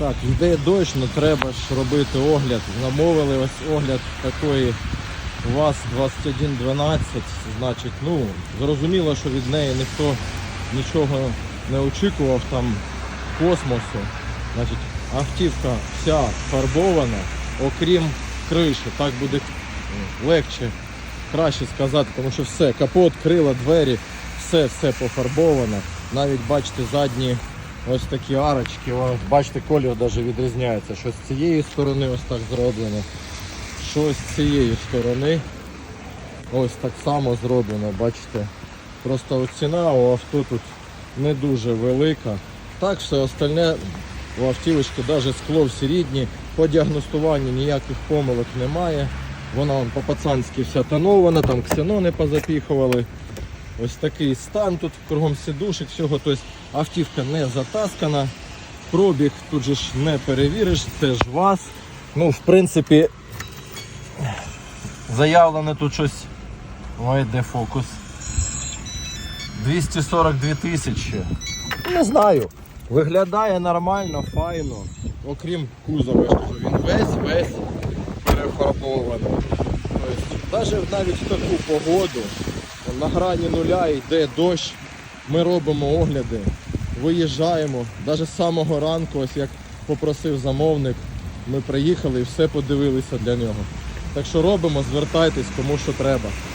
Так, йде дощ, але треба ж робити огляд. Замовили ось огляд такої ВАЗ-2112. Значить, ну, зрозуміло, що від неї ніхто нічого не очікував там космосу. Значить, автівка вся фарбована, окрім криші. Так буде легше, краще сказати, тому що все, капот, крила, двері, все, все пофарбовано. Навіть бачите задні ось такі арочки, бачите, колір навіть відрізняється. Що з цієї сторони ось так зроблено, що з цієї сторони ось так само зроблено, бачите. Просто ціна у авто тут не дуже велика. Так, все остальне у автівочки, навіть скло всі рідні, по діагностуванню ніяких помилок немає. Вона по-пацанськи вся тонована, там ксенони позапіхували. Ось такий стан тут кругом сидушек, всього. Тобто автівка не затаскана. Пробіг тут же ж не перевіриш, це ж вас. Ну, в принципі, заявлене тут щось. Ой, де фокус. 242 тисячі. Не знаю. Виглядає нормально, файно. Окрім кузова, кажу, він весь весь перефарбований. Тобто, навіть в таку погоду, на грані нуля йде дощ, ми робимо огляди, виїжджаємо. Навіть з самого ранку, ось як попросив замовник, ми приїхали і все подивилися для нього. Так що робимо, звертайтесь, кому що треба.